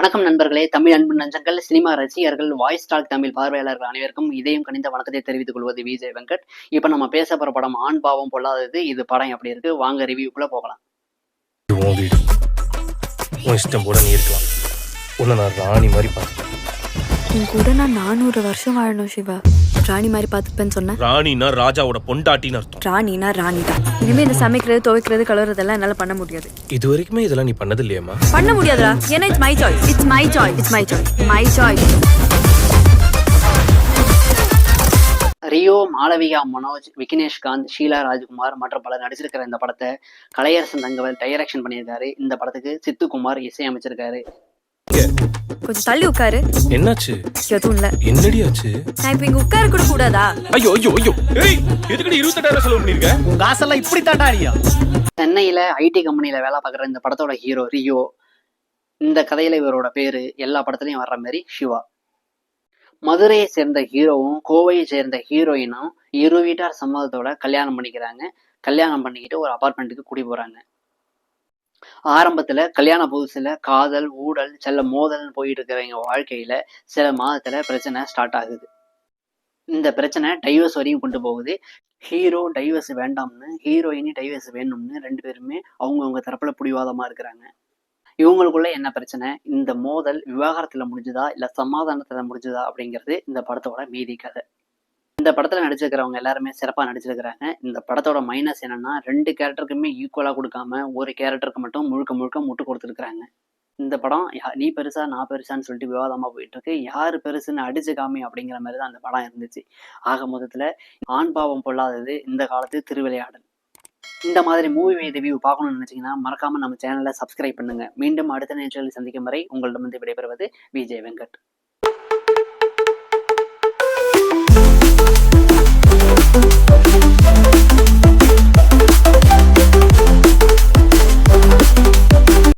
வணக்கம் நண்பர்களே. தமிழ் அன்பு நஞ்சங்கள் சினிமா ரசிகர்கள் வாய்ஸ் டாக் தமிழ் பார்வையாளர்கள் அனைவருக்கும் இதையும் கணிந்த வணக்கத்தை தெரிவித்துக் கொள்வது விஜய் வெங்கட். இப்போ நம்ம பேச போற படம் ஆண் பாவம் பொல்லாதது. இது படம் எப்படி இருக்கு? வாங்க ரிவ்யூக்குள்ள போகலாம். உன் வீடு உன் இஷ்டம் போல நீ இருக்கலாம். உன்னை நான் ராணி மாதிரி பார்த்துப்பேன் உன் கூட நான் நானூறு வருஷம் வாழணும் சிவா. ராணி மாதிரி பார்த்துப்பேன்னு சொன்னேன். ராணினா ராஜாவோட பொண்டாட்டின்னு அர்த்தம். ராணினா ராணி தான் இனிமே இந்த சமைக்கிறது துவைக்கிறது கழுவுறதெல்லாம் என்னால பண்ண முடியாது. இது வரைக்குமே இதெல்லாம் நீ பண்ணது இல்லையாம்மா? பண்ண முடியாதுடா. ஏன்னா it's my choice it's my choice it's my choice my choice Rio Malavika Manoj Vigneshkanth Sheela Rajkumar மற்றும் பலர் நடிச்சிருக்கிற இந்த படத்தை கலையரசன் தங்கவல் டைரக்ஷன் பண்ணியிருக்காரு. இந்த படத்துக்கு சித்துக்குமார் இசையமைச்சிருக்காரு. கொஞ்சம் தள்ளி உட்காரு. என்னாச்சு? எதுவும் இல்ல. என்னடி ஆச்சு? நான் இப்ப இங்க உட்கார கூட கூடாதா? ஐயோ ஐயோ ஐயோ. ஏய் எதுக்கடி இருபத்தெட்டாயிரம் செலவு பண்ணிருக்க? உங்க காசெல்லாம் இப்படி தாண்டா அறியா சென்னையில ஐடி கம்பெனில வேலை பார்க்குற இந்த படத்தோட ஹீரோ ரியோ இந்த கதையில இவரோட பேரு எல்லா படத்துலயும் வர்ற மாதிரி சிவா. மதுரையை சேர்ந்த ஹீரோவும் கோவையை சேர்ந்த ஹீரோயினும் இரு வீட்டார் சம்மதத்தோட கல்யாணம் பண்ணிக்கிறாங்க. கல்யாணம் பண்ணிக்கிட்டு ஒரு அபார்ட்மெண்ட்டுக்கு குடி போறாங்க. ஆரம்பத்துல கல்யாண புதுசுல காதல் ஊழல் செல்ல மோதல்னு போயிட்டு இருக்கிறவங்க வாழ்க்கையில சில மாதத்துல பிரச்சனை ஸ்டார்ட் ஆகுது. இந்த பிரச்சனை டைவர்ஸ் வரையும் கொண்டு போகுது. ஹீரோ டைவர்ஸ் வேண்டாம்னு ஹீரோயினி டைவர்ஸ் வேணும்னு ரெண்டு பேருமே அவங்கவுங்க தரப்புல புடிவாதமா இருக்கிறாங்க. இவங்களுக்குள்ள என்ன பிரச்சனை? இந்த மோதல் விவாகரத்துல முடிஞ்சுதா? இல்ல சமாதானத்துல முடிஞ்சுதா? அப்படிங்கிறது இந்த படத்தோட மீதி கதை. இந்த படத்துல நடிச்சிருக்கிறவங்க எல்லாருமே சிறப்பா நடிச்சிருக்கிறாங்க. இந்த படத்தோட மைனஸ் என்னன்னா ரெண்டு கேரக்டருக்குமே ஈக்குவலா கொடுக்காம ஒரு கேரக்டருக்கு மட்டும் முழுக்க முழுக்க முட்டு கொடுத்துருக்காங்க இந்த படம் நீ பெருசா நான் பெருசான்னு சொல்லிட்டு விவாதமா போயிட்டு இருக்கு யாரு பெருசுன்னு அடிச்சு காமி அப்படிங்கிற மாதிரி தான் அந்த படம் இருந்துச்சு. ஆக மொத்தத்துல ஆண் பாவம் பொல்லாதது இந்த காலத்து திருவிளையாடல். இந்த மாதிரி மூவி ரிவ்யூ பார்க்கணும்னு நினைச்சீங்கன்னா மறக்காம நம்ம சேனலை சப்ஸ்கிரைப் பண்ணுங்க. மீண்டும் அடுத்த நிகழ்ச்சியில் சந்திக்கும் வரை உங்களிடம் வந்து விடைபெறுவது விஜய் வெங்கட்.